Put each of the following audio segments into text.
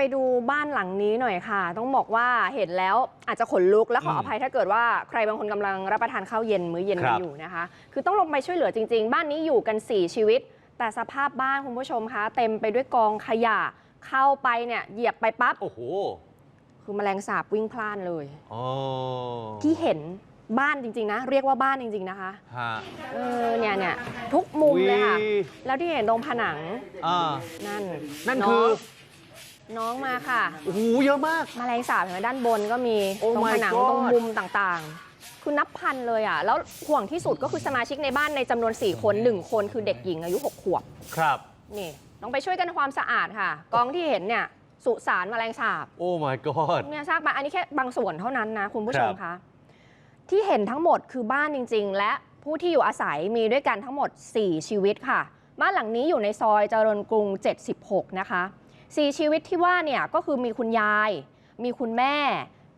ไปดูบ้านหลังนี้หน่อยค่ะ ต้องบอกว่าเห็นแล้วอาจจะขนลุกและขอมอภัยถ้าเกิดว่าใครบางคนกำลังรับประทานข้าวเย็นมื้อเย็นครักันบอยู่นะคะ คือต้องลงไปช่วยเหลือจริง ๆ บ้านนี้อยู่กัน 4 ชีวิต แต่สภาพบ้านคุณผู้ชมคะ เต็มไปด้วยกองขยะเข้าไปเนี่ยเหยียบไปปั๊บโอ้โหคือแมลงสาบวิ่งพล่านเลย อ๋อที่เห็นบ้านจริงๆนะ เรียกว่าบ้านจริง ๆนะคะฮะเออเนี่ยเนี่ยทุกมุมเลยค่ะแล้วที่เห็นตรงผนังอ่านั่นนั่นคือง น้องมาค่ะ โอ้โหเยอะมาก แมลงสาบเห็นไหมด้านบนก็มี Oh ตรง my ผนัง God ตรงมุมต่างๆ คือนับพันเลยอะ แล้วห่วงที่สุดก็คือสมาชิกในบ้านในจำนวน 4 คน 1 คนคือเด็กหญิงอายุ 6 ขวบ ครับ นี่ ต้องไปช่วยกันทำความสะอาดค่ะ กองที่เห็นเนี่ยสุสานแมลงสาบ โอ้ my god เนี่ยซากมาอันนี้แค่บางส่วนเท่านั้นนะ คุณผู้ชมครัคะบที่เห็นทั้งหมดคือบ้านจริง ๆ และผู้ที่อยู่อาศัยมีด้วยกันทั้งหมด 4 ชีวิตค่ะ บ้านหลังนี้อยู่ในซอยเจริญกรุง 76 นะคะ 4ชีวิตที่ว่าเนี่ยก็คือมีคุณยาย มีคุณแม่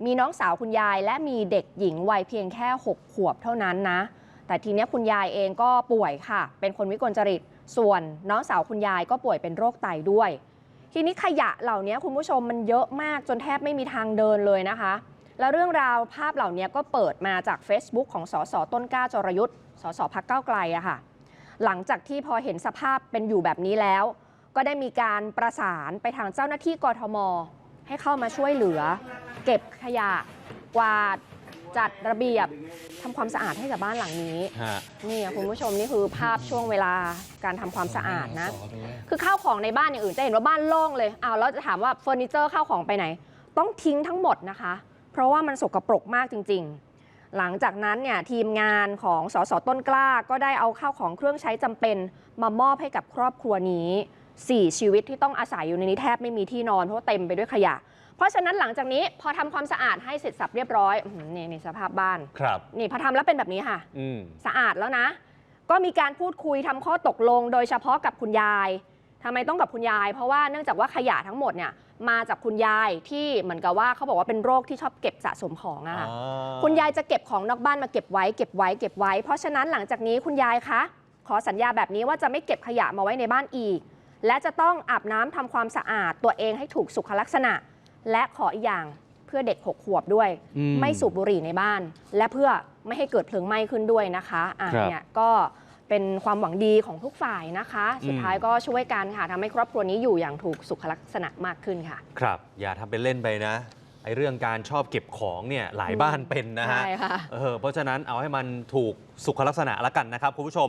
มีน้องสาวคุณยาย และมีเด็กหญิงวัยเพียงแค่ 6 ขวบเท่านั้นนะ แต่ทีนี้คุณยายเองก็ป่วยค่ะ เป็นคนวิกลจริต ส่วนน้องสาวคุณยายก็ป่วยเป็นโรคไตด้วย ทีนี้ขยะเหล่านี้คุณผู้ชมมันเยอะมากจนแทบไม่มีทางเดินเลยนะคะ แล้วเรื่องราวภาพเหล่านี้ก็เปิดมาจาก Facebook ของสสต้นกล้าจรยุทธ์สสพักเก้าไกลอะค่ะ หลังจากที่พอเห็นสภาพเป็นอยู่แบบนี้แล้ว ก็ได้มีการประสานไปทางเจ้าหน้าที่กทม ให้เข้ามาช่วยเหลือ เก็บขยะกวาดจัดระเบียบทำความสะอาดให้กับบ้านหลังนี้ ฮะนี่อะคุณผู้ชมนี่คือภาพช่วงเวลาการทำความสะอาดนะ คือข้าวของในบ้านอย่างอื่นจะเห็นว่าบ้านโล่งเลยอ้าวแล้วจะถามว่าเฟอร์นิเจอร์ข้าวของไปไหน ต้องทิ้งทั้งหมดนะคะ เพราะว่ามันสกปรกมากจริง ๆ หลังจากนั้นเนี่ยทีมงานของสสต้นกล้าก็ได้เอาข้าวของเครื่องใช้จำเป็นมามอบให้กับครอบครัวนี้ 4 ชีวิตที่ต้องอาศัยอยู่ในนี้แทบไม่มีที่นอนเพราะว่าเต็มไปด้วยขยะ เพราะฉะนั้นหลังจากนี้พอทำความสะอาดให้เสร็จสับเรียบร้อยอื้อหือนี่นี่สภาพบ้าน ครับ นี่พอทำแล้วเป็นแบบนี้ค่ะ อืม สะอาดแล้วนะ ก็มีการพูดคุยทำข้อตกลงโดยเฉพาะกับคุณยายทำไมต้องกับคุณยาย เพราะว่าเนื่องจากว่าขยะทั้งหมดเนี่ยมาจากคุณยายที่เหมือนกับว่าเขาบอกว่าเป็นโรคที่ชอบเก็บสะสมของอะค่ะ อ่าคุณยายจะเก็บของนอกบ้านมาเก็บไว้เก็บไว้เก็บไว้ เพราะฉะนั้นหลังจากนี้คุณยายคะ ขอสัญญาแบบนี้ว่าจะไม่เก็บขยะมาไว้ในบ้านอีก และจะต้องอาบน้ำทำความสะอาดตัวเองให้ถูกสุขลักษณะ และขออีกอย่างเพื่อเด็กหกขวบด้วย อืไม่สูบบุหรี่ในบ้าน และเพื่อไม่ให้เกิดเพลิงไหม้ขึ้นด้วยนะคะอะครับเนี่ยก็เป็นความหวังดีของทุกฝ่ายนะคะ สุดอืม ท้ายก็ช่วยกันค่ะทำให้ครอบครัวนี้อยู่อย่างถูกสุขลักษณะมากขึ้นค่ะ ครับ อย่าทำเป็นเล่นไปนะไอ้เรื่องการชอบเก็บของเนี่ยหลายบ้านเป็นนะฮะใช่ค่ะ เออเพราะฉะนั้นเอาให้มันถูกสุขลักษณะละกันนะครับคุณผู้ชม